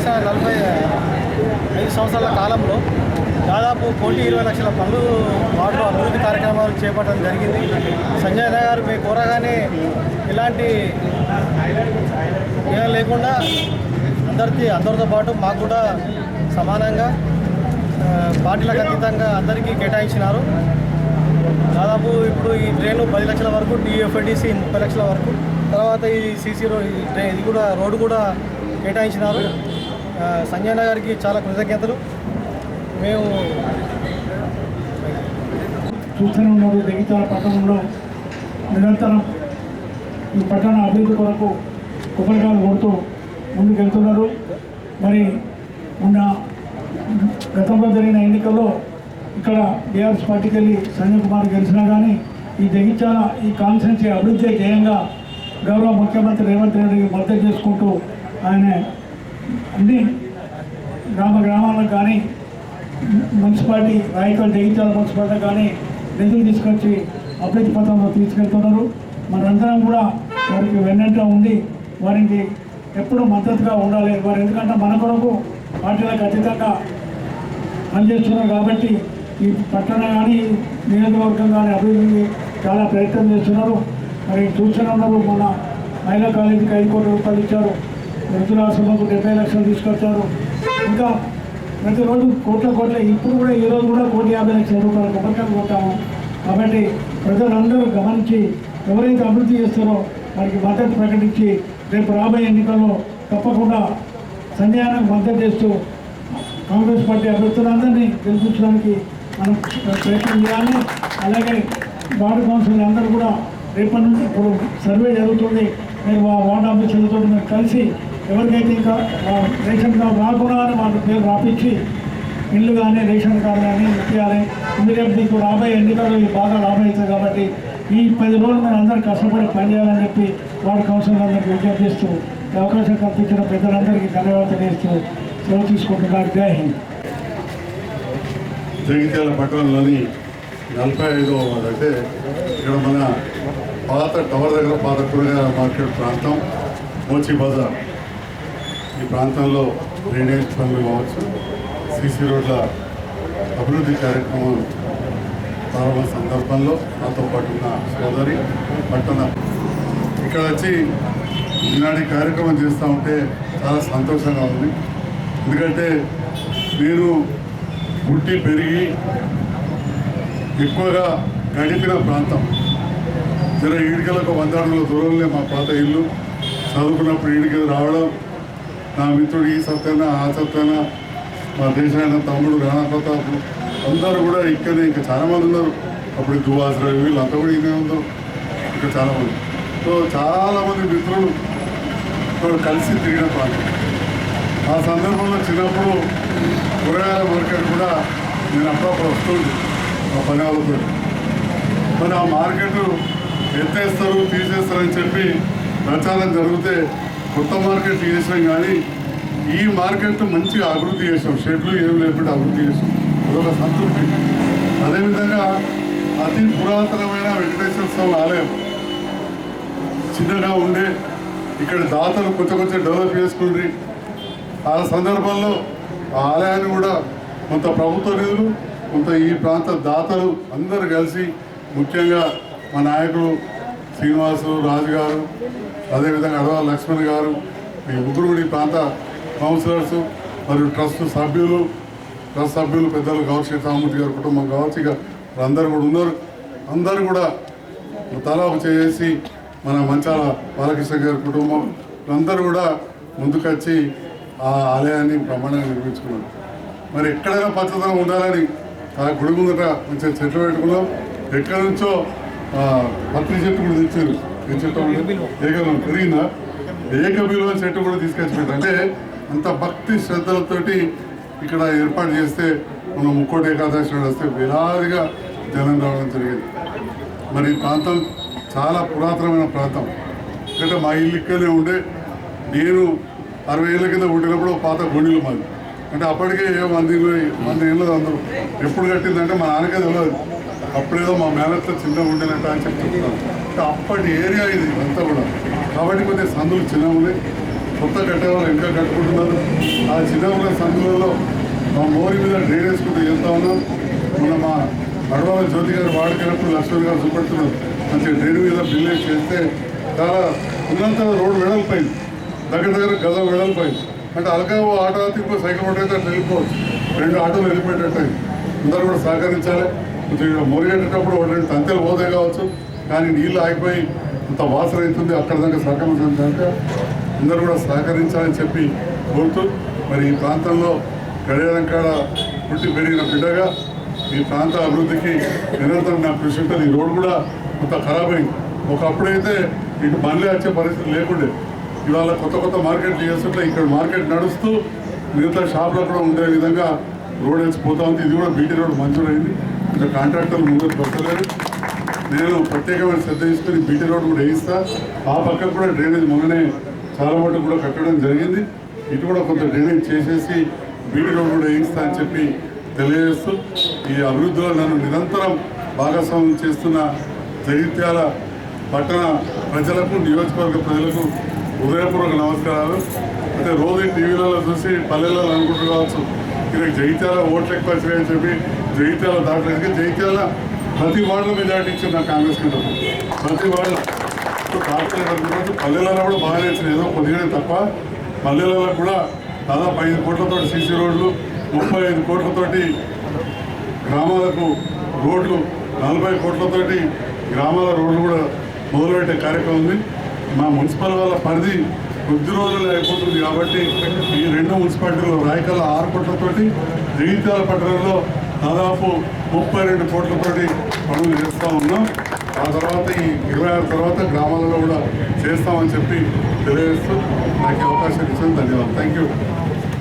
నేను చేసిన నలభై ఐదు సంవత్సరాల కాలంలో దాదాపు కోటి ఇరవై లక్షల పనులు వాటిలో అభివృద్ధి కార్యక్రమాలు చేపట్టడం జరిగింది. సంజయ్ గారు మీ కోరగానే ఇలాంటి ఏం లేకుండా అందరికీ అందరితో పాటు మాకు కూడా సమానంగా పార్టీలకు అతీతంగా అందరికీ కేటాయించినారు. దాదాపు ఇప్పుడు ఈ ట్రైన్ పది లక్షల వరకు డిఎఫ్ఐడిసి ముప్పై లక్షల వరకు తర్వాత ఈ సీసీ రోడ్ ఇది కూడా రోడ్డు కూడా కేటాయించినారు. సంజయ్ గారికి చాలా కృతజ్ఞతలు. మేము చూస్తూనే ఉన్నారు జగిత్యాల పట్టణంలో నిరంతరం ఈ పట్టణ అభివృద్ధి కొరకు కొబ్బరికాయలు కొడుతూ ముందుకెళ్తున్నారు. మరి మొన్న గతంలో జరిగిన ఎన్నికల్లో ఇక్కడ బీఆర్ఎస్ పార్టీకి వెళ్ళి సంజయ్ కుమార్ గెలిచినా కానీ ఈ జగిత్యాల ఈ కాన్స్టిట్యున్సీ అభివృద్ధి ధ్యేయంగా గౌరవ ముఖ్యమంత్రి రేవంత్ రెడ్డికి మద్దతు చేసుకుంటూ ఆయన అన్ని గ్రామ గ్రామాలకు కానీ మున్సిపాలిటీ రాయకల్ జగిత్యాల మున్సిపాలిటీ కానీ నిధులు తీసుకొచ్చి అభివృద్ధి పథంలో తీసుకెళ్తున్నారు. మనందరం కూడా వారికి వెన్నంట ఉండి వారికి ఎప్పుడు మద్దతుగా ఉండాలి. వారు ఎందుకంటే మన కొరకు పార్టీలకు అతీతంగా పనిచేస్తున్నారు కాబట్టి ఈ పట్టణ కానీ నియోజకవర్గం కానీ అభివృద్ధికి చాలా ప్రయత్నం చేస్తున్నారు. మరి చూస్తూనే ఉన్నారు మన మహిళా కాలేజీకి ఐదు కోట్ల రూపాయలు ఇచ్చారు వృద్ధులాశ్రమకు డెబ్బై లక్షలు తీసుకొచ్చారు. ఇంకా ప్రతిరోజు కోట్ల కోట్ల ఇప్పుడు కూడా ఈ రోజు కూడా కోటి యాభై లక్షల రూపాయలు కొబ్బరికాయలు కొట్టాము. కాబట్టి ప్రజలందరూ గమనించి ఎవరైతే అభివృద్ధి చేస్తారో వారికి మద్దతు ప్రకటించి రేపు రాబోయే ఎన్నికల్లో తప్పకుండా సంజయానికి మద్దతు చేస్తూ కాంగ్రెస్ పార్టీ అభ్యర్థులందరినీ గెలిపించడానికి మనం ప్రయత్నం చేయాలి. అలాగే వార్డు కౌన్సిల్ అందరూ కూడా రేపటి నుంచి ఇప్పుడు సర్వే జరుగుతుంది. మీరు మా వార్డు ఆఫీసర్లతో మీరు కలిసి ఎవరికైతే ఇంకా రేషన్ కార్డు రాకుండా వాళ్ళ పేరు రాపించి ఇల్లు కానీ రేషన్ కార్డు కానీ ఇప్పించాలి ఎందుకంటే మీకు రాబోయే ఎన్నికలు బాగా లాభం అవుతుంది కాబట్టి ఈ పది రోజులు మీరు అందరూ కష్టపడి పనిచేయాలని చెప్పి వార్డు కౌన్సిల్ అందరికీ విజ్ఞప్తిస్తూ అవకాశం కల్పించిన పెద్దలందరికీ ధన్యవాదాలు తెలియజేస్తూ సెలవు తీసుకుంటున్నారు జై హింద్. జగిత్యాల పట్టణంలోని నలభై ఐదో అంటే ఇక్కడ మన పాత టవర్ దగ్గర పాత కూరగాయల మార్కెట్ ప్రాంతం మోచి బజార్. ఈ ప్రాంతంలో డ్రైనేజ్ పనులు కావచ్చు సీసీ రోడ్ల అభివృద్ధి కార్యక్రమం ప్రారంభ సందర్భంలో నాతో పాటు ఉన్న సోదరి పట్టణ. ఇక్కడ వచ్చి ఈనాటి కార్యక్రమం చేస్తూ ఉంటే చాలా సంతోషంగా ఉంది. ఎందుకంటే నేను పుట్టి పెరిగి ఎక్కువగా గడిపిన ప్రాంతం. జర ఈడికలకు వంద అడుగుల దూరంలో మా పాత ఇల్లు. చదువుకున్నప్పుడు ఈడికి రావడం నా మిత్రుడు ఈ సత్యన ఆ సత్యన మా దేశాయన తమ్ముడు రాణా ప్రతాప్ అందరూ కూడా ఇక్కడనే ఇంకా చాలామంది ఉన్నారు. అప్పుడు దువాస్ రవి వీళ్ళంతా కూడా ఇదే ఉన్నారు. ఇంకా చాలామంది సో చాలామంది మిత్రులు కలిసి తిరిగిన ప్రాంతం ఆ సందర్భంలో చిన్నప్పుడు కూరగాయల మార్కెట్ కూడా నేను అప్పుడప్పుడు వస్తుంది ఆ పని వాళ్ళతో. మరి ఆ మార్కెట్ ఎత్తేస్తారు తీసేస్తారని చెప్పి ప్రచారం జరిగితే కొత్త మార్కెట్ చేసాం కానీ ఈ మార్కెట్ మంచిగా అభివృద్ధి చేసాం. షెడ్లు ఏం లేకుండా అభివృద్ధి చేసాం. అదొక సంతృప్తి. అదేవిధంగా అతి పురాతనమైన వెంకటేశ్వర స్వామి ఆలయం చిన్నగా ఉండే ఇక్కడ దాతలు కొంచెం కొంచెం డెవలప్ చేసుకుండ్రి. ఆ సందర్భంలో ఆ ఆలయాన్ని కూడా కొంత ప్రభుత్వ నిధులు కొంత ఈ ప్రాంత దాతలు అందరూ కలిసి ముఖ్యంగా మా నాయకులు శ్రీనివాసు రాజు గారు అదేవిధంగా అడవాల లక్ష్మణ్ గారు ఈ ముగ్గురు ప్రాంత కౌన్సిలర్స్ మరియు ట్రస్ట్ సభ్యులు ట్రస్ట్ సభ్యులు పెద్దలు కావచ్చు రామూర్తి గారి కుటుంబం కావచ్చు ఇక అందరూ కూడా ఉన్నారు. అందరూ కూడా తలాపు చేసి మన మంచాల బాలకృష్ణ గారి కుటుంబం అందరూ కూడా ముందుకొచ్చి ఆ ఆలయాన్ని బ్రహ్మాండంగా నిర్మించుకున్నారు. మరి ఎక్కడైనా పచ్చదనం ఉండాలని ఆ గుడి ముందట మంచిగా చెట్లు పెట్టుకున్నాం. ఎక్కడి నుంచో పత్రి చెట్టు కూడా తెచ్చారు. చెట్టు ఏకబిలం పెరిగిందా ఏకబిలం చెట్టు కూడా తీసుకొచ్చి పెట్టారు అంటే అంత భక్తి శ్రద్ధలతోటి ఇక్కడ ఏర్పాటు చేస్తే మనం ముక్కోటి ఏకాదశి వస్తే వేలాదిగా జనం రావడం జరిగింది. మరి ఈ ప్రాంతం చాలా పురాతనమైన ప్రాంతం. ఎందుకంటే మా ఇల్లు ఇక్కడనే ఉండే. నేను అరవై ఏళ్ళ కింద పుట్టినప్పుడు పాత గుండెలు మాది. అంటే అప్పటికే ఏ మంది మంది ఏళ్ళు అందరూ ఎప్పుడు కట్టిందంటే మా నాన్నకే తెలియదు అప్పుడేదో మా మేనత్లో చిన్నగా ఉండేనట్టు అని చెప్పి చెప్తున్నాను అంటే అప్పటి ఏరియా ఇది అంతా కూడా. కాబట్టి కొద్దిగా సందులు చిన్నగా ఉన్నాయి కొత్త కట్టేవాళ్ళు ఇంకా కట్టుకుంటున్నారు. ఆ చిన్న ఉన్న సందులలో మా మోరి మీద డ్రైన్ వేసుకుంటూ వెళ్తా ఉన్నాం. మొన్న మా అడవాల జ్యోతి గారు వాడుకెళ్ళినప్పుడు లక్ష్మణ్ గారు చూపెడుతున్నారు. మంచిగా డ్రైన్ మీద బిల్లు చేస్తే చాలా ఉన్నంత రోడ్డు వెడల్పోయింది. దగ్గర దగ్గర గద వెడల్పోయింది. అంటే అలాగే ఓ ఆటో తిప్పు సైకిల్ పడితే అట్లా వెళ్ళిపోవచ్చు. రెండు ఆటోలు వెళ్ళిపోయేటట్టు అందరూ కూడా సహకరించాలి. ఇక్కడ మురిగేటప్పుడు రెండు తంతెలు పోతే కావచ్చు. కానీ నీళ్ళు ఆగిపోయి అంత వాసన అవుతుంది అక్కడ దాకా సహకరించాక అందరూ కూడా సహకరించాలని చెప్పి కోరుతూ మరి ఈ ప్రాంతంలో గడియారం కాడ పుట్టి పెరిగిన బిడ్డగా ఈ ప్రాంత అభివృద్ధికి నిరంతరం నా కృషి ఉంటుంది. ఈ రోడ్డు కూడా కొంత ఖరాబ్ అయింది. ఒకప్పుడైతే ఇటు బండ్లే వచ్చే పరిస్థితి లేకుండే. ఇవాళ కొత్త కొత్త మార్కెట్లు చేస్తుంటే ఇక్కడ మార్కెట్ నడుస్తూ మిగతా షాప్లో కూడా ఉండే విధంగా రోడ్ వేసిపోతా ఉంది. ఇది కూడా బీటీ రోడ్ మంజూరైంది. ఇక్కడ కాంట్రాక్టర్లు ముందుకు వస్తలేరు నేను ప్రత్యేకమైన శ్రద్ధ తీసుకొని బీటీ రోడ్ కూడా వేయిస్తా. ఆ పక్కకు కూడా డ్రైనేజ్ మొన్ననే చాలా మటుకు కూడా కట్టడం జరిగింది. ఇటు కూడా కొంత డ్రైనేజ్ చేసేసి బీటీ రోడ్ కూడా వేయిస్తా అని చెప్పి తెలియజేస్తూ ఈ అభివృద్ధిలో నన్ను నిరంతరం భాగస్వామ్యం చేస్తున్న జగిత్యాల పట్టణ ప్రజలకు నియోజకవర్గ ప్రజలకు హృదయపూర్వక నమస్కారాలు. అంటే రోజు టీవీలలో చూసి పల్లెలలో అనుకుంటూ కావచ్చు. ఇక్కడ జగిత్యాల ఓట్లు ఎక్కువ వచ్చాయని చెప్పి జగిత్యాల దాటలేదు జగిత్యాల ప్రతి వార్డులో మెజార్టీ ఇచ్చింది నాకు కాంగ్రెస్ కింద ప్రతి వార్డులో ఇప్పుడు కార్పొరేట్ పల్లెలలో కూడా బాగా ఇచ్చింది ఏదో కొద్దిగానే తప్ప పల్లెలలో కూడా దాదాపు ఐదు కోట్లతో సీసీ రోడ్లు ముప్పై ఐదు కోట్లతోటి గ్రామాలకు రోడ్లు నలభై కోట్లతోటి గ్రామాల రోడ్లు కూడా మొదలుపెట్టే కార్యక్రమం ఉంది. మా మున్సిపల్ వాళ్ళ పరిధి కొద్ది రోజులు అయిపోతుంది కాబట్టి ఈ రెండు మున్సిపాలిటీలు రాయకల్ ఆరు కోట్లతోటి జగిత్యాల పట్టణంలో దాదాపు ముప్పై రెండు కోట్లతోటి పనులు చేస్తూ ఉన్నాం. ఆ తర్వాత ఈ ఇరవై ఆరు తర్వాత గ్రామాలలో కూడా చేస్తామని చెప్పి తెలియజేస్తూ నాకు అవకాశం ఇచ్చిన ధన్యవాదాలు. Thank you